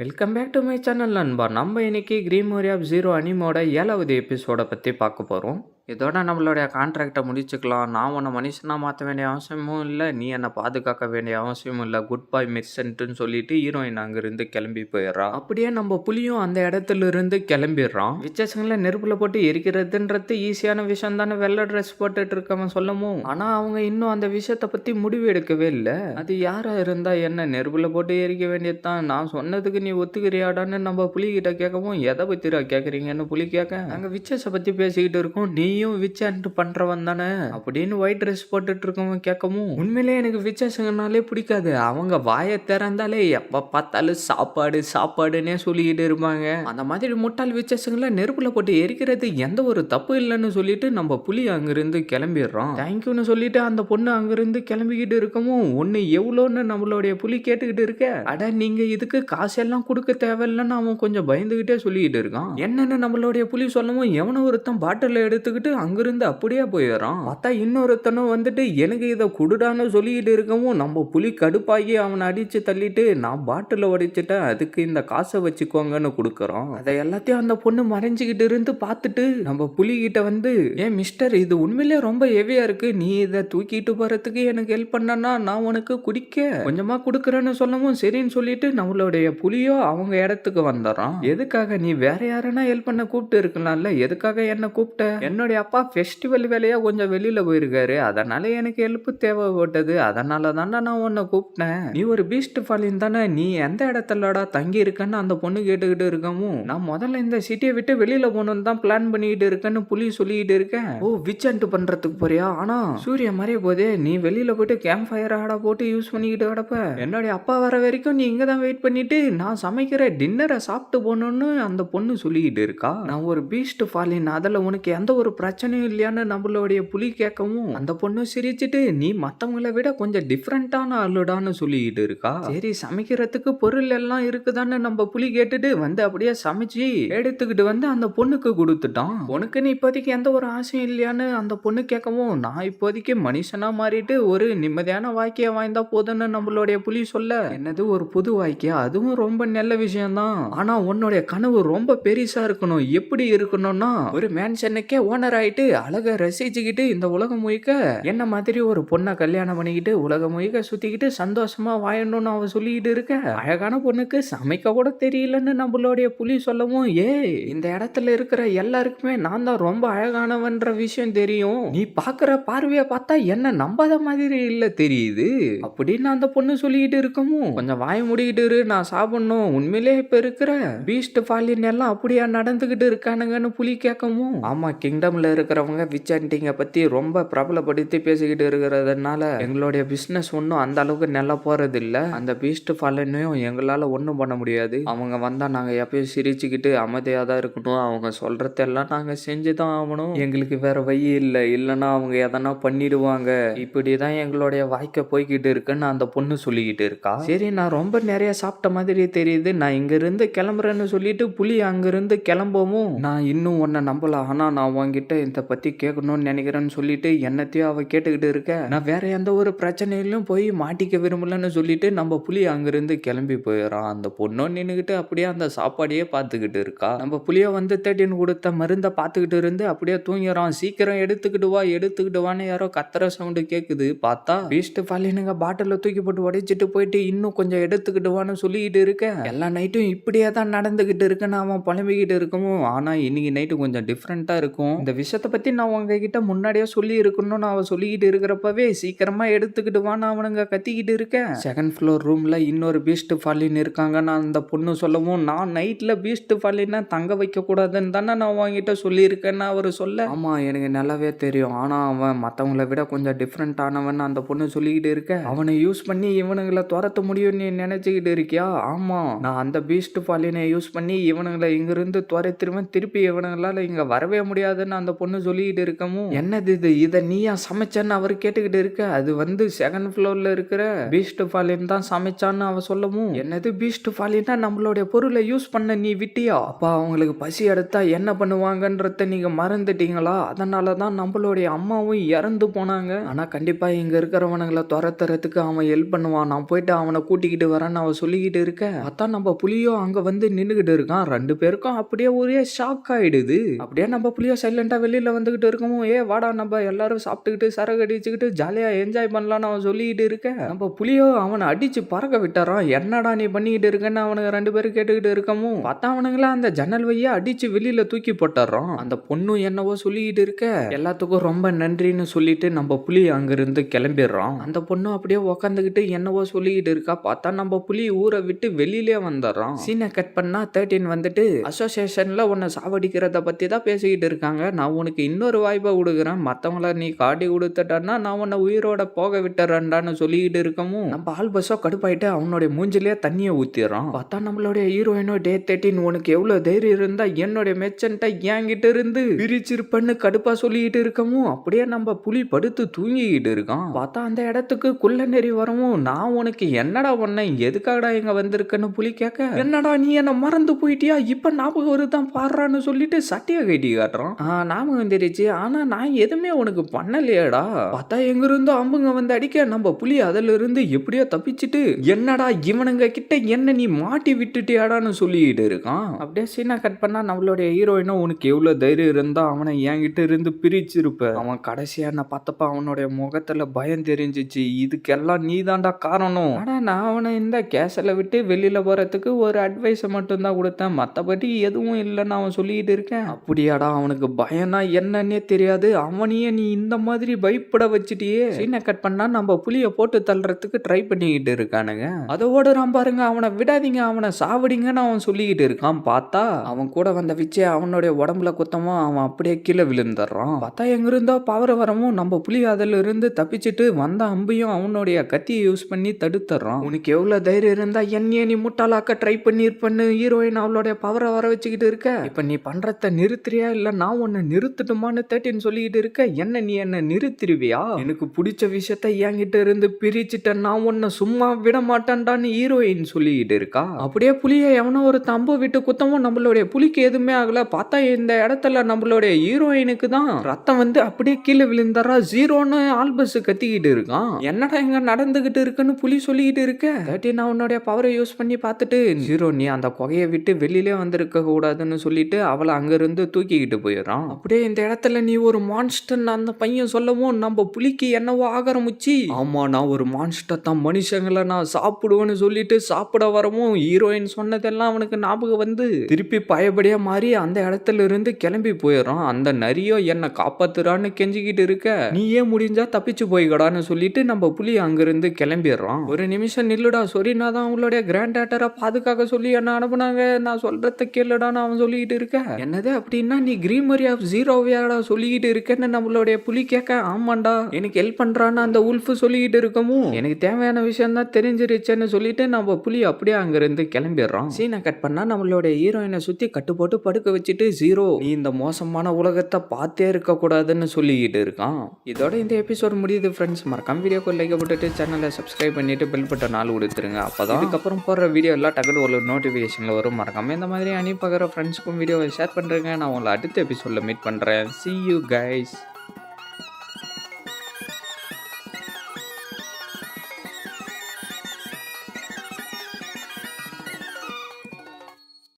Welcome back to my channel நண்பா. நம்ம இன்னைக்கு கிரீமோரி ஆஃப் ஜீரோ அனிமோட ஏழாவது எபிசோடை பற்றி பார்க்க போகிறோம் இதோட நம்மளுடைய கான்ட்ராக்டை முடிச்சுக்கலாம். நான் உன்னை மனுஷனாக மாற்ற வேண்டிய அவசியமும் இல்லை. நீ என்னை பாதுகாக்க வேண்டிய அவசியமும் இல்லை. குட் பாய் மிர்சன்ட்டுன்னு சொல்லிட்டு ஹீரோயின் அங்கேருந்து கிளம்பி போயிடுறா அப்படியே நம்ம புலியும் அந்த இடத்துல இருந்து கிளம்பிடுறான். விசேஷங்களை நெருப்பில் போட்டு எரிக்கிறதுன்றது ஈஸியான விஷயம் தானே வெள்ளை ட்ரெஸ் போட்டுட்டு இருக்கவன் சொல்லவும் ஆனால் அவங்க இன்னும் அந்த விஷயத்தை பற்றி முடிவு எடுக்கவே இல்லை. அது யாராக இருந்தால் என்ன? நெருப்பில் போட்டு எரிக்க வேண்டியது தான் நான் சொன்னதுக்கு நீ ஒத்துக்கிறியாடான்னு நம்ம புலிகிட்ட கேட்கவும் எதை பத்திரா கேட்குறீங்கன்னு புலி கேட்க? நாங்கள் விச்சஸை பற்றி பேசிக்கிட்டு இருக்கோம். நீ நீயும் விச்சன்ட்டு பண்றவன் தானே? அப்படின்னு ஒயிட் ட்ரெஸ் போட்டுட்டு இருக்கவன் கேட்கவும் உண்மையிலே எனக்கு விச்சாசங்கனாலே பிடிக்காது. அவங்க வாயை திறந்தாலே எப்போ பார்த்தாலும் சாப்பாடு சாப்பாடுன்னே சொல்லிக்கிட்டு இருப்பாங்க. அந்த மாதிரி முட்டாள் விச்சாசங்களை நெருப்புல போட்டு எரிக்கிறது எந்த ஒரு தப்பு இல்லைன்னு சொல்லிட்டு நம்ம புலி அங்கிருந்து கிளம்பிடுறோம். தேங்க்யூன்னு சொல்லிட்டு அந்த பொண்ணு அங்கிருந்து கிளம்பிக்கிட்டு இருக்கவும் ஒன்று எவ்வளோன்னு நம்மளுடைய புலி கேட்டுக்கிட்டு இருக்க? அட நீங்க இதுக்கு காசெல்லாம் கொடுக்க தேவையில்லைன்னு அவன் கொஞ்சம் பயந்துகிட்டே சொல்லிக்கிட்டு இருக்கான். என்னன்னு நம்மளுடைய புலி சொல்லவும் எவனோ ஒருத்தன் பாட்டில் எடுத்துக்கிட்டு அங்கிருந்து அப்படியே போயிடுறான். பார்த்தா இன்னொருத்தனும் வந்துட்டு எனக்கு இதை குடுடான்னு சொல்லிக்கிட்டு இருக்கவும் நம்ம புலி கடுப்பாகி அவனை அடித்து தள்ளிட்டு நான் பாட்டில் உடைச்சிட்டேன் அதுக்கு இந்த காசை வச்சுக்கோங்கன்னு கொடுக்குறோம் அதை எல்லாத்தையும் அந்த பொண்ணு மறைஞ்சிக்கிட்டு இருந்து பார்த்துட்டு நம்ம புலிகிட்ட வந்து ஏன் மிஸ்டர் இது உண்மையிலே ரொம்ப ஹெவியாக இருக்குது நீ இதை தூக்கிட்டு போகிறதுக்கு எனக்கு ஹெல்ப் பண்ணனா நான் உனக்கு குடிக்க கொஞ்சமாக கொடுக்குறேன்னு சொல்லவும் சரின்னு சொல்லிட்டு நம்மளுடைய புலியோ அவங்க இடத்துக்கு வந்துடுறான். எதுக்காக நீ வேற யாரனா ஹெல்ப் பண்ண கூப்பிட்டு இருக்கலாம்ல? எதுக்காக என்ன கூப்பிட்ட? என்னுடைய அப்பா ஃபெஸ்டிவல் வேலையாக கொஞ்சம் வெளியில் போயிருக்காரு. அதனால் எனக்கு ஹெல்ப் தேவைப்பட்டது. அதனால தானே நான் உன்னை கூப்பிட்டேன். நீ ஒரு பீஸ்ட் ஃபாலின் தானே? நீ எந்த இடத்துலடா தங்கி இருக்கன்னு அந்த பொண்ணு கேட்டுக்கிட்டு இருக்கவும் நான் முதல்ல இந்த சிட்டியை விட்டு வெளியில் போகணுன்னு தான் பிளான் பண்ணிக்கிட்டு இருக்கேன்னு புலி சொல்லிக்கிட்டு இருக்கேன். ஓ விச்சன்ட் பண்ணுறதுக்கு போறியா? ஆனால் சூரிய மறைய போதே நீ வெளியில் போயிட்டு கேம்ப் ஃபயர் ஆட போட்டு யூஸ் பண்ணிக்கிட்டு கிடப்ப. என்னுடைய அப்பா வர வரைக்கும் நீ இங்கே தான் வெயிட் பண்ணிட்டு நான் சமைக்கிற டின்னரை சாப்பிட்டு போகணுன்னு அந்த பொண்ணு சொல்லிக்கிட்டு இருக்கா? நான் ஒரு பீஸ்ட் ஃபாலின் அதில் உனக்கு எந்த ஒரு பிரச்சனையும் இல்லையான்னு நம்மளுடைய புலி கேட்கவும் அந்த பொண்ணும் சிரிச்சிட்டு நீ மற்றவங்களை விட கொஞ்சம் டிஃப்ரெண்ட்டான ஆளுடான்னு சொல்லிக்கிட்டு இருக்கா? சரி சமைக்கிறதுக்கு பொருள் எல்லாம் இருக்குதான்னு நம்ம புலி கேட்டுட்டு வந்து அப்படியே சமைச்சு எடுத்துக்கிட்டு வந்து அந்த பொண்ணுக்கு கொடுத்துட்டான். உனக்குன்னு இப்போதைக்கு எந்த ஒரு ஆசையும் இல்லையான்னு அந்த பொண்ணு கேட்கவும் நான் இப்போதைக்கு மனுஷனா மாறிட்டு ஒரு நிம்மதியான வாக்கியம் வாய்ந்தா போதும்னு நம்மளுடைய புலி சொல்ல. என்னது ஒரு புது வாக்கியா அதுவும் ரொம்ப நல்ல விஷயம்தான். ஆனா உன்னுடைய கனவு ரொம்ப பெருசாக இருக்கணும். எப்படி இருக்கணும்னா ஒரு மேன்ஷனுக்கே ஓனர் ஆயிட்டு அழக ரசிச்சுக்கிட்டு இந்த உலகம் முழுக்க என்ன மாதிரி ஒரு பொண்ணை கல்யாணம் பண்ணிக்கிட்டு உலகம் முழுக்க சுத்திக்கிட்டு சந்தோஷமா வாழணும்னு அவ சொல்லிக்கிட்டு இருக்க? அழகான பொண்ணுக்கு சமைக்க கூட தெரியலன்னு நம்மளுடைய புலி சொல்லவும் ஏ இந்த இடத்துல இருக்கிற எல்லாருக்குமே நான் தான் ரொம்ப அழகானவன்ற விஷயம் தெரியும். நீ பாக்குற பார்வைய பார்த்தா என்ன நம்பாத மாதிரி இல்ல தெரியுது. அப்படின்னு அந்த பொண்ணு சொல்லிக்கிட்டு இருக்கவும் கொஞ்சம் வாய முடிக்கிட்டு இரு நான் சாப்பிடணும். உண்மையிலே இப்ப இருக்கிற பீஸ்ட் ஃபாலின் எல்லாம் அப்படியா நடந்துகிட்டு இருக்கானுங்கன்னு புலி கேட்கவும் ஆமா கிங்டம்ல இருக்கிறவங்க விச்சாண்டிங்க பற்றி ரொம்ப பிரபலப்படுத்தி பேசிக்கிட்டு இருக்கிறதுனால எங்களுடைய பிஸ்னஸ் ஒன்றும் அந்த அளவுக்கு நல்லா போகிறது இல்லை அந்த பீஸ்ட் ஃபாலனையும் எங்களால் ஒன்றும் பண்ண முடியாது. அவங்க வந்தால் நாங்கள் எப்பயும் சிரிச்சுக்கிட்டு அமைதியாக தான் இருக்கணும். அவங்க சொல்கிறதெல்லாம் நாங்கள் செஞ்சு தான் ஆகணும். எங்களுக்கு வேறு வழி இல்லை. இல்லைன்னா அவங்க எதனா பண்ணிடுவாங்க. இப்படிதான் எங்களுடைய வாய்க்கை போய்கிட்டு இருக்குன்னு அந்த பொண்ணு சொல்லிக்கிட்டு இருக்கா. சரி நான் ரொம்ப நிறைய சாப்பிட்ட மாதிரி தெரியுது. நான் இங்கேருந்து கிளம்புறேன்னு சொல்லிட்டு புலி அங்கேருந்து கிளம்பவும் நான் இன்னும் உன்னை நம்பலாம் ஆனால் நான் கிட்ட இதை பற்றி கேட்கணும்னு நினைக்கிறேன்னு சொல்லிட்டு என்னத்தையும் அவ கேட்டுக்கிட்டு இருக்க. நான் வேற எந்த ஒரு பிரச்சனையிலும் போய் மாட்டிக்க விரும்பலன்னு சொல்லிட்டு நம்ம புளி அங்கிருந்து கிளம்பி போயிடறான் அந்த பொண்ணும் நின்றுக்கிட்டு அப்படியே அந்த சாப்பாடையே பார்த்துக்கிட்டு இருக்கா. நம்ம புளியை வந்து தேட்டின்னு கொடுத்த மருந்தை பார்த்துக்கிட்டு இருந்து அப்படியே தூங்கிறான். சீக்கிரம் எடுத்துக்கிட்டு வா எடுத்துக்கிட்டு வான்னு யாரோ கத்துற சவுண்டு கேட்குது பார்த்தா பீஸ்ட் பாலினுங்க பாட்டிலில் தூக்கி போட்டு உடைச்சிட்டு போயிட்டு இன்னும் கொஞ்சம் எடுத்துக்கிட்டு வான்னு சொல்லிக்கிட்டு இருக்க. எல்லா நைட்டும் இப்படியே தான் நடந்துக்கிட்டு இருக்குன்னு அவன் புலம்பிக்கிட்டு இருக்கவும் ஆனால் இன்னைக்கு நைட்டு கொஞ்சம் டிஃப்ரெண்ட்டாக இருக்கும். இந்த விஷயத்தை பத்தி நான் உங்ககிட்ட முன்னாடியே சொல்லி இருக்கணும்னு அவன் சொல்லிக்கிட்டு இருக்கிறப்பவே சீக்கிரமா எடுத்துக்கிட்டு வான்னு அவனுங்க கத்திக்கிட்டு இருக்க. செகண்ட் ஃப்ளோர் ரூம்ல இன்னொரு பீஸ்ட் ஃபாலின் இருக்காங்கன்னு அந்த பொண்ணு சொல்லவும் நான் நைட்ல பீஸ்ட் ஃபாலினா தங்க வைக்க கூடாதுன்னு தானே நான் உங்ககிட்ட சொல்லியிருக்கேன்னு அவர் சொல்ல. ஆமா எனக்கு நல்லாவே தெரியும். ஆனா அவன் மத்தவங்கள விட கொஞ்சம் டிஃப்ரெண்ட் அந்த பொண்ணு சொல்லிக்கிட்டு இருக்க. அவனை யூஸ் பண்ணி இவனுங்களை துரத்த முடியும்னு நீ நினைச்சுக்கிட்டு இருக்கியா? ஆமா. நான் அந்த பீஸ்ட் ஃபாலினை யூஸ் பண்ணி இவனுங்களை இங்கிருந்து துரத்திருவேன் திருப்பி இவனுங்களால இங்க வரவே முடியாதுன்னு அந்த அந்த பொண்ணு சொல்லிக்கிட்டு இருக்கவும் என்னது இது? இதை நீயா சமைச்சேன்னு அவர் கேட்டுக்கிட்டு இருக்க? அது வந்து செகண்ட் ஃப்ளோரில் இருக்கிற பீஸ்ட் ஃபாலின் தான் சமைச்சான்னு அவ சொல்லவும் என்னது பீஸ்ட் ஃபாலின்னா நம்மளுடைய பொருளை யூஸ் பண்ண நீ விட்டியா? அப்பா அவங்களுக்கு பசி எடுத்தா என்ன பண்ணுவாங்கன்றத நீங்கள் மறந்துட்டீங்களா? அதனால தான் நம்மளுடைய அம்மாவும் இறந்து போனாங்க. ஆனால் கண்டிப்பாக இங்கே இருக்கிறவனுங்களை துரத்துறதுக்கு அவன் ஹெல்ப் பண்ணுவான். நான் போயிட்டு அவனை கூட்டிக்கிட்டு வரேன்னு அவன் சொல்லிக்கிட்டு இருக்க. அதான் நம்ம புலியோ அங்கே வந்து நின்றுக்கிட்டு இருக்கான். ரெண்டு பேருக்கும் அப்படியே ஒரே ஷாக் ஆயிடுது. அப்படியே நம்ம புளியோ சைலண்டாக வெளியில் வந்துக்கிட்டு இருக்கவும் ஏ வாடா நம்ம எல்லாரும் சாப்பிட்டுக்கிட்டு சரகு அடிச்சுக்கிட்டு ஜாலியாக என்ஜாய் பண்ணலாம்னு அவன் சொல்லிக்கிட்டு இருக்கேன். நம்ம புலியோ அவனை அடிச்சு பறக்க விட்டாரான் என்னடா நீ பண்ணிக்கிட்டு இருக்கேன்னு அவனுக்கு ரெண்டு பேரும் கேட்டுக்கிட்டு இருக்கவும் பார்த்தா அவனுங்கள அந்த ஜன்னல் வழியா அடிச்சு வெளியில் தூக்கி போட்டுறான். அந்த பொண்ணும் என்னவோ சொல்லிக்கிட்டு இருக்க? எல்லாத்துக்கும் ரொம்ப நன்றின்னு சொல்லிட்டு நம்ம புளி அங்கிருந்து கிளம்பிடுறோம் அந்த பொண்ணும் அப்படியே உக்காந்துக்கிட்டு என்னவோ சொல்லிக்கிட்டு இருக்கா? பார்த்தா நம்ம புளி ஊரை விட்டு வெளியிலே வந்துடுறோம் சீனை கட் பண்ணா தேர்ட்டின் வந்துட்டு அசோசியேஷன்ல உன்னை சாவடிக்கிறத பத்தி தான் பேசிக்கிட்டு இருக்காங்க. நான் உனக்கு இன்னொரு வாய்ப்பை கொடுக்குறேன். மற்றவங்கள நீ காட்டி கொடுத்துட்டன்னா நான் உன்னை உயிரோட போக விட்டுறேன்டான்னு சொல்லிக்கிட்டு இருக்கவும் நம்ம ஆள் பஸ்ஸோ கடுப்பாயிட்டு அவனுடைய மூஞ்சிலேயே தண்ணியை ஊற்றிடுறான் பார்த்தா நம்மளுடைய ஹீரோயினோ டே தேர்ட்டின் உனக்கு எவ்வளோ தைரியம் இருந்தா என்னுடைய மெச்சன்ட்டை என்கிட்ட இருந்து பிரிச்சிருப்பன்னு கடுப்பாக சொல்லிக்கிட்டு இருக்கவும் அப்படியே நம்ம புலி படுத்து தூங்கிக்கிட்டு இருக்கான். பார்த்தா அந்த இடத்துக்கு குள்ள நெறி வரவும் நான் உனக்கு என்னடா பண்ணேன் எதுக்காகடா இங்கே வந்திருக்கன்னு புலி கேட்க என்னடா நீ என்னை மறந்து போயிட்டியா? இப்போ ஞாபகம் வருதான் பாடுறான்னு சொல்லிட்டு சட்டையை கட்டி காட்டுறான். ஞாபகம் வந்துருச்சு ஆனால் நான் எதுவுமே உனக்கு பண்ணலையேடா. பார்த்தா எங்கிருந்தோ அம்புங்க வந்து அடிக்க நம்ம புலி அதிலிருந்து எப்படியோ தப்பிச்சுட்டு என்னடா இவனுங்க கிட்ட என்ன நீ மாட்டி விட்டுட்டியாடான்னு சொல்லிட்டு இருக்கான். அப்படியே சீனா கட் பண்ணால் நம்மளுடைய ஹீரோயினும் உனக்கு எவ்வளோ தைரியம் இருந்தால் அவனை என்கிட்ட இருந்து பிரிச்சிருப்ப. அவன் கடைசியாக நான் பார்த்தப்ப அவனுடைய முகத்தில் பயம் தெரிஞ்சிச்சு. இதுக்கெல்லாம் நீ தாண்டா காரணம். ஆனால் நான் அவனை இந்த கேஸில் விட்டு வெளியில் போகிறதுக்கு ஒரு அட்வைஸை மட்டும்தான் கொடுத்தேன். மற்றபடி எதுவும் இல்லைன்னு அவன் சொல்லிக்கிட்டு இருக்கேன். அப்படியாடா அவனுக்கு பயம் பயம்னா என்னன்னே தெரியாது. அவனையே நீ இந்த மாதிரி பயப்பட வச்சுட்டியே. சீனை கட் பண்ணா நம்ம புளிய போட்டு தள்ளுறதுக்கு ட்ரை பண்ணிக்கிட்டு இருக்கானுங்க. அதோட நான் பாருங்க. அவனை விடாதீங்க. அவனை சாவடிங்கன்னு அவன் சொல்லிக்கிட்டு இருக்கான். பார்த்தா அவன் கூட வந்த விச்சே அவனுடைய உடம்புல குத்தமும் அவன் அப்படியே கீழே விழுந்துடுறான். பார்த்தா எங்க இருந்தோ பவர் வரவும் நம்ம புலி அதுல இருந்து தப்பிச்சுட்டு வந்த அம்பையும் அவனுடைய கத்தியை யூஸ் பண்ணி தடுத்துறான் உனக்கு எவ்வளவு தைரியம் இருந்தா என்னைய நீ முட்டாளாக்க ட்ரை பண்ணிருப்பன்னு ஹீரோயின் அவளுடைய பவரை வர வச்சுக்கிட்டு இருக்க. இப்ப நீ பண்றத நிறுத்துறியா? இல்ல நான் உன்னை நிறுத்தட்டுமான்னு தேட்டின்னு சொல்லிக்கிட்டு இருக்க? என்ன நீ என்ன நிறுத்திருவியா? எனக்கு பிடிச்ச விஷயத்த என்கிட்ட இருந்து பிரிச்சுட்ட நான் உன்னை சும்மா விட மாட்டேன்டான்னு ஹீரோயின் சொல்லிக்கிட்டு இருக்கா? அப்படியே புலிய எவனோ ஒரு தம்பு விட்டு குத்தமும் நம்மளுடைய புலிக்கு எதுவுமே ஆகல. பார்த்தா இந்த இடத்துல நம்மளுடைய ஹீரோயினுக்கு தான் ரத்தம் வந்து அப்படியே கீழே விழுந்தாரா ஜீரோன்னு ஆல்பஸ் கத்திக்கிட்டு இருக்கான். என்னடா இங்க நடந்துகிட்டு இருக்குன்னு புலி சொல்லிக்கிட்டு இருக்க? தேர்ட்டி நான் உன்னுடைய பவரை யூஸ் பண்ணி பார்த்துட்டு ஜீரோ நீ அந்த குகையை விட்டு வெளியிலே வந்திருக்க கூடாதுன்னு சொல்லிட்டு அவளை அங்கிருந்து தூக்கிக்கிட்டு போயிடுறான். அப்படியே இந்த இடத்துல நீ ஒரு மான்ஸ்டர் அந்த பையன் சொல்லவும் நம்ம புலிக்கு என்னவோ ஆகரமுச்சு ஆமா நான் ஒரு மான்ஸ்டர் தான் மனுஷங்களை நான் சாப்பிடுவேன்னு சொல்லிட்டு சாப்பிட வரவும் ஹீரோயின் சொன்னதெல்லாம் அவனுக்கு ஞாபகம் வந்து. திருப்பி பயபடியா மாறி அந்த இடத்துல இருந்து கிளம்பி போயிடுறான். அந்த நரியோ என்னை காப்பாத்துறான்னு கெஞ்சிக்கிட்டு இருக்க. நீயே முடிஞ்சா தப்பிச்சு போய்கடான்னு சொல்லிட்டு நம்ம புலி அங்கிருந்து கிளம்பிடுறான். ஒரு நிமிஷம் நில்லுடா சொரி நான் தான் அவங்களுடைய கிராண்ட் டேட்டரை பாதுகாக்க சொல்லி என்ன அனுப்புனாங்க. நான் சொல்றத கேளுடான்னு அவன் சொல்லிக்கிட்டு இருக்க. என்னது அப்படின்னா நீ கிரீமரி ஆஃப் ஜீரோவியாடா சொல்லிக்கிட்டு இருக்கேன்னு நம்மளுடைய புலி கேட்க ஆமாண்டா எனக்கு ஹெல்ப் பண்ணுறான்னு அந்த உல்ஃபு சொல்லிக்கிட்டு இருக்கவும் எனக்கு தேவையான விஷயம் தான் தெரிஞ்சிருச்சுன்னு சொல்லிட்டு நம்ம புலி அப்படியே அங்கேருந்து கிளம்பிடுறோம் சீனை கட் பண்ணால் நம்மளுடைய ஹீரோயினை சுற்றி கட்டு போட்டு படுக்க வச்சுட்டு ஜீரோ நீ இந்த மோசமான உலகத்தை பார்த்தே இருக்கக்கூடாதுன்னு சொல்லிக்கிட்டு இருக்கான். இதோட இந்த எபிசோட் முடியுது ஃப்ரெண்ட்ஸ் மறக்காம வீடியோக்கு லைக் போட்டுட்டு சேனலை சப்ஸ்கிரைப் பண்ணிட்டு பெல் பட்டன் நாள் கொடுத்துருங்க. அப்பதான் அதுக்கப்புறம் போடுற வீடியோ எல்லாம் டக்குனு ஒரு நோட்டிஃபிகேஷனில் வரும். மறக்காம இந்த மாதிரி அனுப்பி பார்க்குற ஃப்ரெண்ட்ஸுக்கும் வீடியோவை ஷேர் பண்ணுறேங்க நான் உங்களை அடுத்த எபிசோடில் மீட் பண்றேன் see you guys